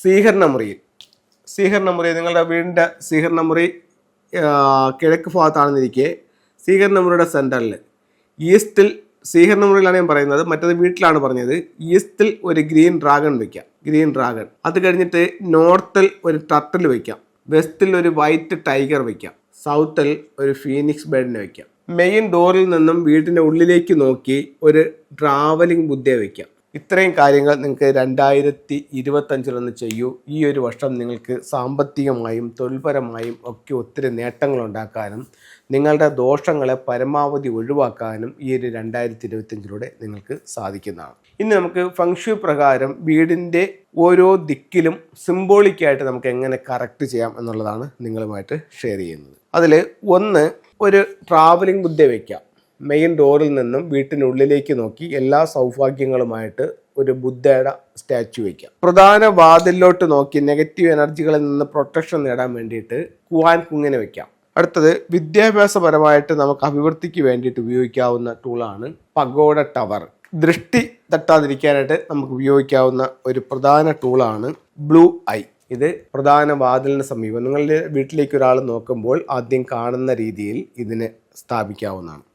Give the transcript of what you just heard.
സ്വീകരണ മുറിയിൽ സ്വീകരണ മുറി നിങ്ങളുടെ വീടിന്റെ സ്വീകരണ മുറി കിഴക്ക് ഭാഗത്താണെന്നിരിക്കെ സ്വീകരണ മുറിയുടെ സെന്ററിൽ ഈസ്റ്റിൽ സ്വീകരണ മുറിയിലാണ് ഞാൻ പറയുന്നത്. മറ്റത് വീട്ടിലാണ് പറഞ്ഞത്. ഈസ്റ്റിൽ ഒരു ഗ്രീൻ ഡ്രാഗൺ വെക്കാം. Green dragon. അത് കഴിഞ്ഞിട്ട് നോർത്തിൽ ഒരു ടർട്ടിൽ വെക്കാം. വെസ്റ്റിൽ ഒരു വൈറ്റ് ടൈഗർ വെക്കാം. സൗത്തിൽ ഒരു ഫീനിക്സ് ബേഡിനെ വെക്കാം. മെയിൻ ഡോറിൽ നിന്നും വീടിന്റെ ഉള്ളിലേക്ക് നോക്കി ഒരു ട്രാവലിംഗ് ബുദ്ധയെ വെക്കാം. ഇത്രയും കാര്യങ്ങൾ നിങ്ങൾക്ക് രണ്ടായിരത്തി ഇരുപത്തഞ്ചിലൊന്ന് ചെയ്യൂ. ഈ ഒരു വർഷം നിങ്ങൾക്ക് സാമ്പത്തികമായും തൊഴിൽപരമായും ഒക്കെ ഒത്തിരി നേട്ടങ്ങൾ ഉണ്ടാക്കാനും നിങ്ങളുടെ ദോഷങ്ങളെ പരമാവധി ഒഴിവാക്കാനും ഈ ഒരു രണ്ടായിരത്തി ഇരുപത്തഞ്ചിലൂടെ നിങ്ങൾക്ക് സാധിക്കുന്നതാണ്. ഇനി നമുക്ക് ഫംഗ്ഷു പ്രകാരം വീടിന്റെ ഓരോ ദിക്കിലും സിംബോളിക്കായിട്ട് നമുക്ക് എങ്ങനെ കറക്റ്റ് ചെയ്യാം എന്നുള്ളതാണ് നിങ്ങളുമായിട്ട് ഷെയർ ചെയ്യുന്നത്. അതിൽ ഒന്ന് ഒരു ട്രാവലിംഗ് ബുദ്ധ വയ്ക്കാം മെയിൻ ഡോറിൽ നിന്നും വീട്ടിനുള്ളിലേക്ക് നോക്കി എല്ലാ സൗഭാഗ്യങ്ങളുമായിട്ട് ഒരു ബുദ്ധയുടെ സ്റ്റാച്ചു വയ്ക്കാം പ്രധാന വാതിലിലോട്ട് നോക്കി നെഗറ്റീവ് എനർജികളിൽ നിന്ന് പ്രൊട്ടക്ഷൻ നേടാൻ വേണ്ടിയിട്ട് കുവാൻ കുങ്ങിനെ വയ്ക്കാം അടുത്തത് വിദ്യാഭ്യാസപരമായിട്ട് നമുക്ക് അഭിവൃദ്ധിക്ക് വേണ്ടിയിട്ട് ഉപയോഗിക്കാവുന്ന ടൂളാണ് പഗോഡ ടവർ ദൃഷ്ടി തട്ടാതിരിക്കാനായിട്ട് നമുക്ക് ഉപയോഗിക്കാവുന്ന ഒരു പ്രധാന ടൂളാണ് ബ്ലൂ ഐ ഇത് പ്രധാന വാതിലിന് സമീപം. നിങ്ങളുടെ വീട്ടിലേക്ക് ഒരാൾ നോക്കുമ്പോൾ ആദ്യം കാണുന്ന രീതിയിൽ ഇതിനെ സ്ഥാപിക്കാവുന്നതാണ്.